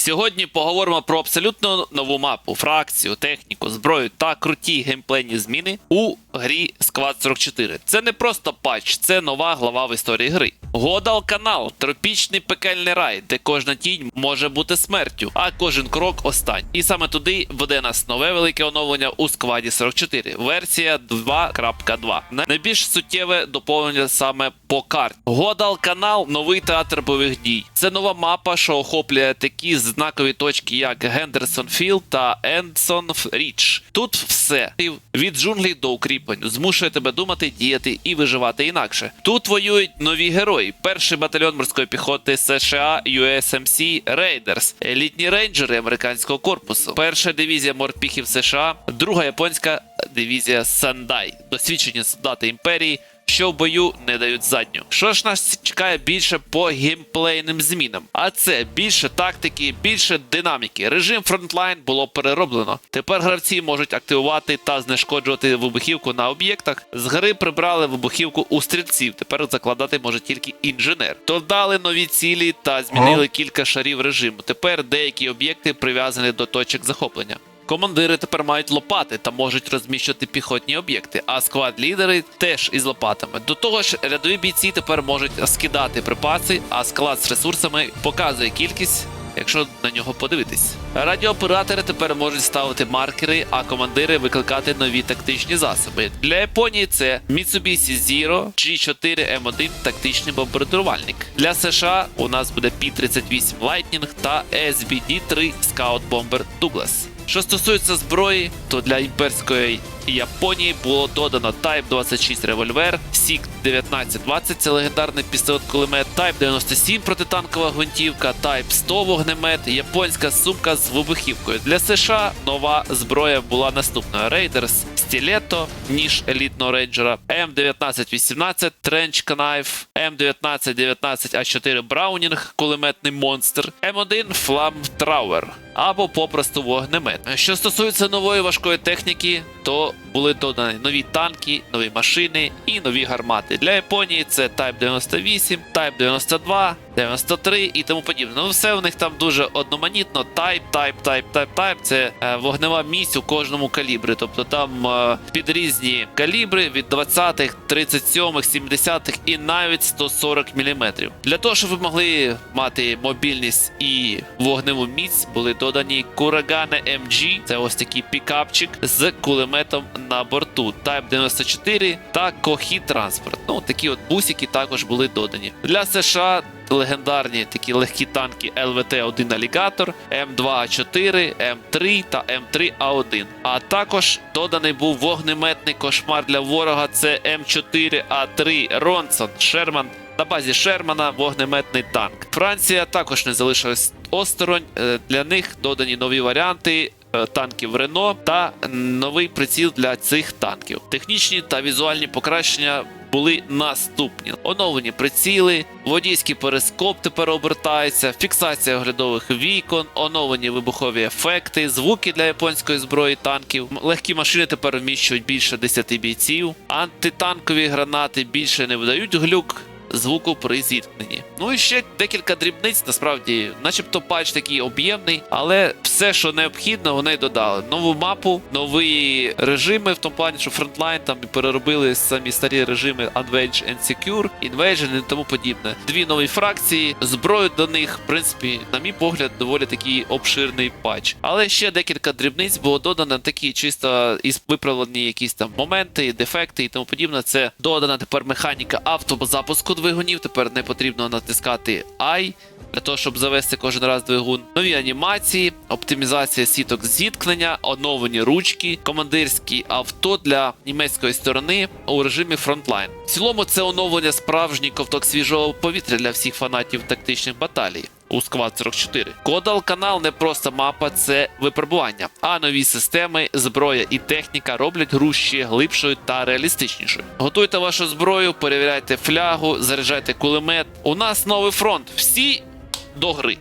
Сьогодні поговоримо про абсолютно нову мапу, фракцію, техніку, зброю та круті геймплейні зміни у грі Squad 44. Це не просто патч, це нова глава в історії гри. Годал канал, тропічний пекельний рай, де кожна тінь може бути смертю, а кожен крок остань. І саме туди веде нас нове велике оновлення у складі 44, версія 2.2. Найбільш суттєве доповнення саме по карті. Годал канал новий театр бойових дій. Це нова мапа, що охоплює такі знакові точки, як Гендерсон Філд та Ендсон Річ. Тут все від джунглей до укріплень змушує тебе думати, діяти і виживати інакше. Тут воюють нові герої: перший батальйон морської піхоти США USMC Raiders, елітні рейнджери американського корпусу, перша дивізія морпіхів США, друга японська дивізія Сандай, досвідчені солдати імперії що в бою не дають задню. Що ж нас чекає більше по геймплейним змінам? А це більше тактики, більше динаміки. Режим фронтлайн було перероблено. Тепер гравці можуть активувати та знешкоджувати вибухівку на об'єктах. З гри прибрали вибухівку у стрільців. Тепер закладати може тільки інженер. Додали нові цілі та змінили кілька шарів режиму. Тепер деякі об'єкти прив'язані до точок захоплення. Командири тепер мають лопати та можуть розміщувати піхотні об'єкти, а склад-лідери теж із лопатами. До того ж, рядові бійці тепер можуть скидати припаси, а склад з ресурсами показує кількість. Якщо на нього подивитись, радіооператори тепер можуть ставити маркери, а командири викликати нові тактичні засоби. Для Японії це Mitsubishi Zero G4M1 тактичний бомбардувальник. Для США у нас буде P-38 Lightning та SBD-3 Scout Bomber Douglas. Що стосується зброї, то для імперської Японії було додано Type 26 револьвер, Сік 1920 це легендарний пістолет кулемет, Type 97 протитанкова гвинтівка, Type 100 вогнемет, японська сумка з вибухівкою. Для США нова зброя була наступною: Raiders, Stiletto, ніж елітного рейнджера, М1918, Trench Knife, М1919 А4 Браунінг, кулеметний монстр, М1 Flamethrower або попросту вогнемет. Що стосується нової важкої техніки, то були додані нові танки, нові машини і нові гармати. Для Японії це Type 98, Type 92, 93 і тому подібне. Ну все в них там дуже одноманітно. Type, Type, Type, Type, Type – це е, вогнева місць у кожному калібрі. Тобто там е, під різні калібри від 20-х, 37-х, 70-х і навіть 140 мм. Для того, щоб ви могли мати мобільність і вогневу міць, були додані Курагане MG, це ось такий пікапчик з кулеметом на борту, Type 94 та Кохі транспорт. Ну такі от бусики також були додані. Для США легендарні такі легкі танки ЛВТ-1 Alligator, М2А4, М3 та М3А1. А також доданий був вогнеметний кошмар для ворога. Це М4А3 Ронсон Шерман. На базі Шермана вогнеметний танк. Франція також не залишилась осторонь. Е, Для них додані нові варіанти е, танків Рено та новий приціл для цих танків. Технічні та візуальні покращення були наступні: оновлені приціли, водійський перископ тепер обертається, фіксація оглядових вікон, оновлені вибухові ефекти, звуки для японської зброї танків. Легкі машини тепер вміщують більше 10 бійців, антитанкові гранати більше не видають глюк. Звуку при зіткненні. Ну і ще декілька дрібниць, насправді, начебто патч такий об'ємний, але все, що необхідно, вони додали. Нову мапу, нові режими, в тому плані, що фронтлайн там переробили самі старі режими Unvenge and Secure, Invasion і тому подібне. Дві нові фракції, зброю до них, в принципі, на мій погляд, доволі такий обширний патч. Але ще декілька дрібниць було додано такі чисто із виправлені якісь там моменти, дефекти і тому подібне. Це додана тепер механіка автозапуску двигунів. Тепер не потрібно натискати I. Для того, щоб завести кожен раз двигун, нові анімації, оптимізація сіток зіткнення, оновлені ручки, командирські авто для німецької сторони у режимі фронтлайн. В цілому це оновлення справжній ковток свіжого повітря для всіх фанатів тактичних баталій. У сквад 44. Кодал канал не просто мапа, це випробування. А нові системи, зброя і техніка роблять гру ще глибшою та реалістичнішою. Готуйте вашу зброю, перевіряйте флягу, заряджайте кулемет. У нас новий фронт. Всі до гри.